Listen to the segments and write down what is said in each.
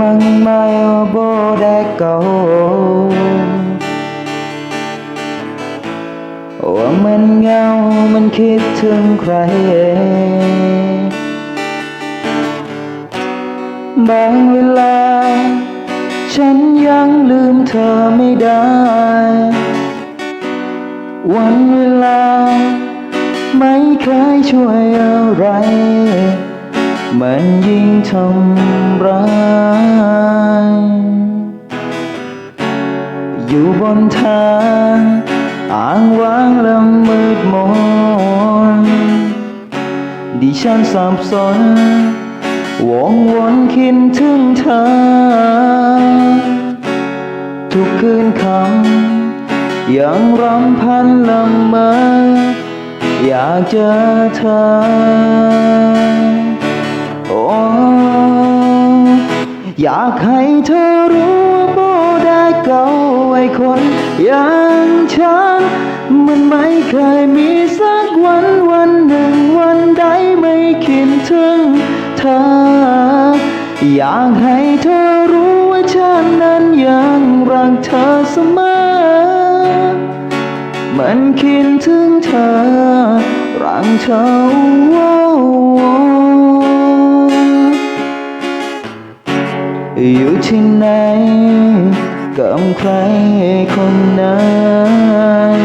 มังไม่ว่าบ่ได้เก่าว่ามันเงา มันคิดถึงใคร บางเวลา ฉันยังลืมเธอไม่ได้ วันเวลา ไม่เคยช่วยอะไร มันยิ่งทำร้ายอยู่บนทางอ่างว้างและมืดมนดิฉันสับสนวงวนคิดถึงเธอ ทุกคืนคำยังรำพันละเมออยากเจอเธอ อยากให้เธอรู้ว่าบ่ได้เก่าไอ้คน อย่างฉัน มันไม่เคยมีสักวันวันหนึ่งวันใดไม่คิดถึงเธอ อยากให้เธอรู้ว่าฉันนั้นยังรักเธอเสมอ มันคิดถึงเธอรังเธอว้า อยู่ที่ไหนกับใครคนนั้น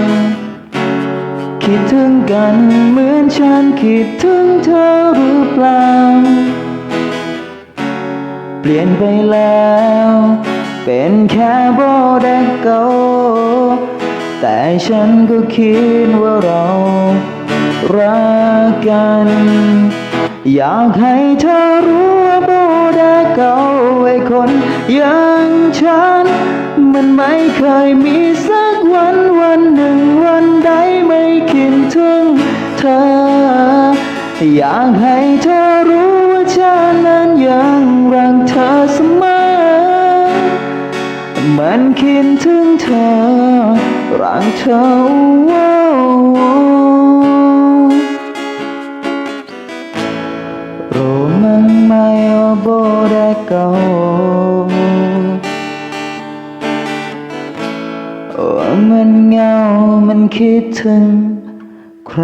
คิดถึงกันเหมือนฉันคิดถึงเธอหรือเปล่า เปลี่ยนไปแล้ว เป็นแค่โบแดกเก่าแต่ฉันก็คิดว่าเรารักกัน อยากให้เธอรู้ว่าโบแดกเก่า คนอย่างฉัน มันไม่เคยมีสักวันวันหนึ่งวันใดไม่คิดถึงเธอ อยากให้เธอรู้ว่าฉันนั้นยังรักเธอเสมอ มันคิดถึงเธอรักเธอ รู้มั้งไหมว่าบ่ได้เก่าว่ามันเงามันคิดถึงใคร